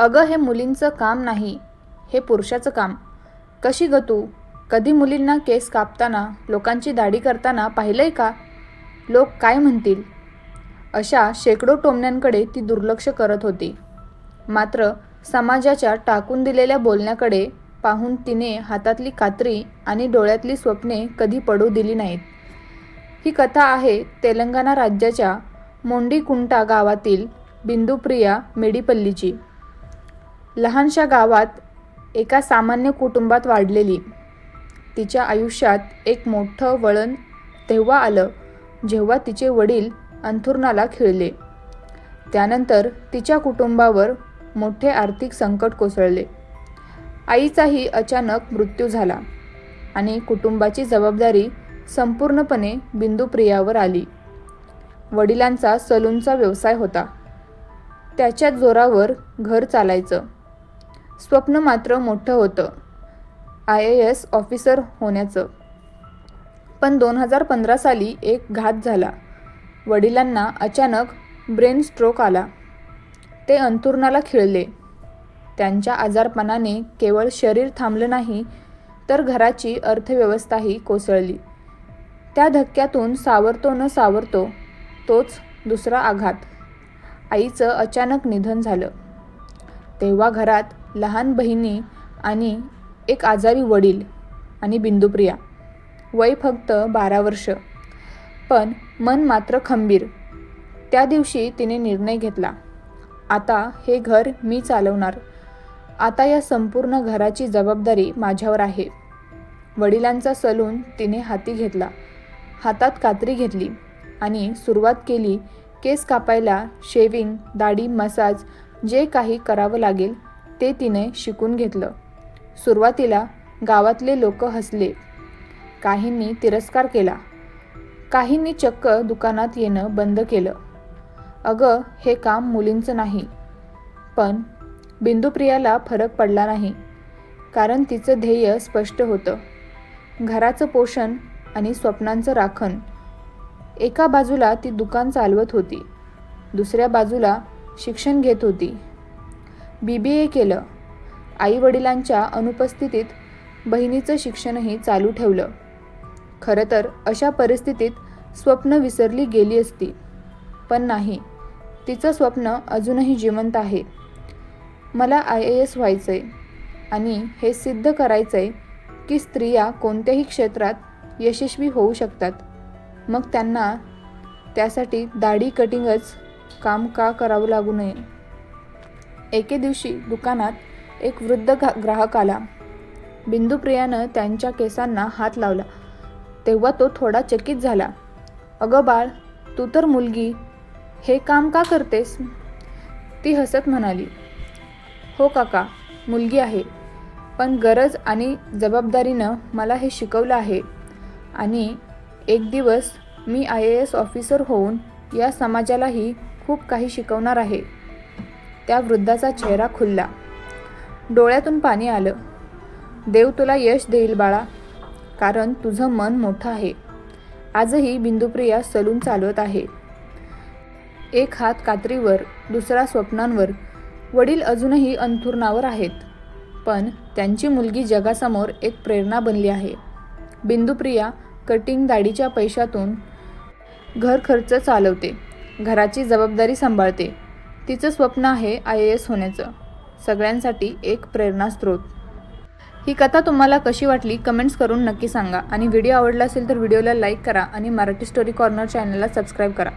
अगं हे मुलींचं काम नाही हे पुरुषाचं काम. कशी ग तू? कधी मुलींना केस कापताना लोकांची दाढी करताना पाहिलंय का? लोक काय म्हणतील? अशा शेकडो टोमण्यांकडे ती दुर्लक्ष करत होती. मात्र समाजाच्या टाकून दिलेल्या बोलण्याकडे पाहून तिने हातातली कात्री आणि डोळ्यातली स्वप्ने कधी पडू दिली नाहीत. ही कथा आहे तेलंगणा राज्याच्या मोंडीकुंटा गावातील बिंदुप्रिया मेडीपल्लीची लहानशा गावात एका सामान्य कुटुंबात वाढलेली. तिच्या आयुष्यात एक मोठं वळण तेव्हा आलं जेव्हा तिचे वडील अंथुरणाला खिळले. त्यानंतर तिच्या कुटुंबावर मोठे आर्थिक संकट कोसळले. आईचाही अचानक मृत्यू झाला आणि कुटुंबाची जबाबदारी संपूर्णपणे बिंदुप्रियावर आली. वडिलांचा सलूनचा व्यवसाय होता. त्याच्या जोरावर घर चालायचं. स्वप्न मात्र मोठं होतं. आय ए एस ऑफिसर होण्याचं. पण दोन हजार पंधरा साली एक घात झाला. वडिलांना अचानक ब्रेन स्ट्रोक आला. ते अंथुरणाला खिळले. त्यांच्या आजारपणाने केवळ शरीर थांबलं नाही तर घराची अर्थव्यवस्थाही कोसळली. त्या धक्क्यातून सावरतो न सावरतो तोच दुसरा आघात. आईचं अचानक निधन झालं. तेव्हा घरात लहान बहिणी आणि एक आजारी वडील आणि बिंदुप्रिया. वय फक्त बारा वर्ष. पण मन मात्र खंबीर. त्या दिवशी तिने निर्णय घेतला. आता हे घर मी चालवणार. आता या संपूर्ण घराची जबाबदारी माझ्यावर आहे. वडिलांचा सलून तिने हाती घेतला. हातात कात्री घेतली आणि सुरुवात केली केस कापायला शेविंग दाढी मसाज जे काही करावं लागेल ते तिने शिकून घेतलं. सुरुवातीला गावातले लोक हसले. काहींनी तिरस्कार केला. काहींनी चक्क दुकानात येणं बंद केलं. अगं हे काम मुलींचं नाही. पण बिंदुप्रियाला फरक पडला नाही. कारण तिचं ध्येय स्पष्ट होतं. घराचं पोषण आणि स्वप्नांचं राखण. एका बाजूला ती दुकान चालवत होती. दुसऱ्या बाजूला शिक्षण घेत होती. बी बी ए केलं. आईवडिलांच्या अनुपस्थितीत बहिणीचं शिक्षणही चालू ठेवलं. खरं तर अशा परिस्थितीत स्वप्न विसरली गेली असती. पण नाही तिचं स्वप्न अजूनही जिवंत आहे. मला आय ए एस व्हायचं आहे आणि हे सिद्ध करायचं आहे की स्त्रिया कोणत्याही क्षेत्रात यशस्वी होऊ शकतात. मग त्यांना त्यासाठी दाढी कटिंगच काम का करावं लागू नये? एके दिवशी दुकानात एक वृद्ध घा ग्राहक आला. बिंदुप्रियानं त्यांच्या केसांना हात लावला. तेव्हा तो थोडा चकित झाला. अगं बाळ तू तर मुलगी. हे काम का करतेस? ती हसत म्हणाली. हो काका मुलगी आहे. पण गरज आणि जबाबदारीनं मला हे शिकवलं आहे. आणि एक दिवस मी आय ए एस ऑफिसर होऊन या समाजालाही खूप काही शिकवणार आहे. त्या वृद्धाचा चेहरा खुलला. डोळ्यातून पाणी आलं. देव तुला यश देईल बाळा कारण तुझं मन मोठं आहे. आजही बिंदुप्रिया सलून चालवत आहे. एक हात कात्रीवर दुसरा स्वप्नांवर. वडील अजूनही अंथुरणावर आहेत. पण त्यांची मुलगी जगासमोर एक प्रेरणा बनली आहे. बिंदुप्रिया कटिंग दाढीच्या पैशातून घर खर्च चालवते. घराची जबाबदारी सांभाळते. तिचं स्वप्न आहे आय ए एस होण्याचं. सगळ्यांसाठी एक प्रेरणास्रोत ही कथा तुम्हाला कशी वाटली कमेंट्स करून नक्की सांगा. आणि व्हिडिओ आवडला असेल तर व्हिडिओला लाईक करा आणि मराठी स्टोरी कॉर्नर चॅनलला सबस्क्राईब करा.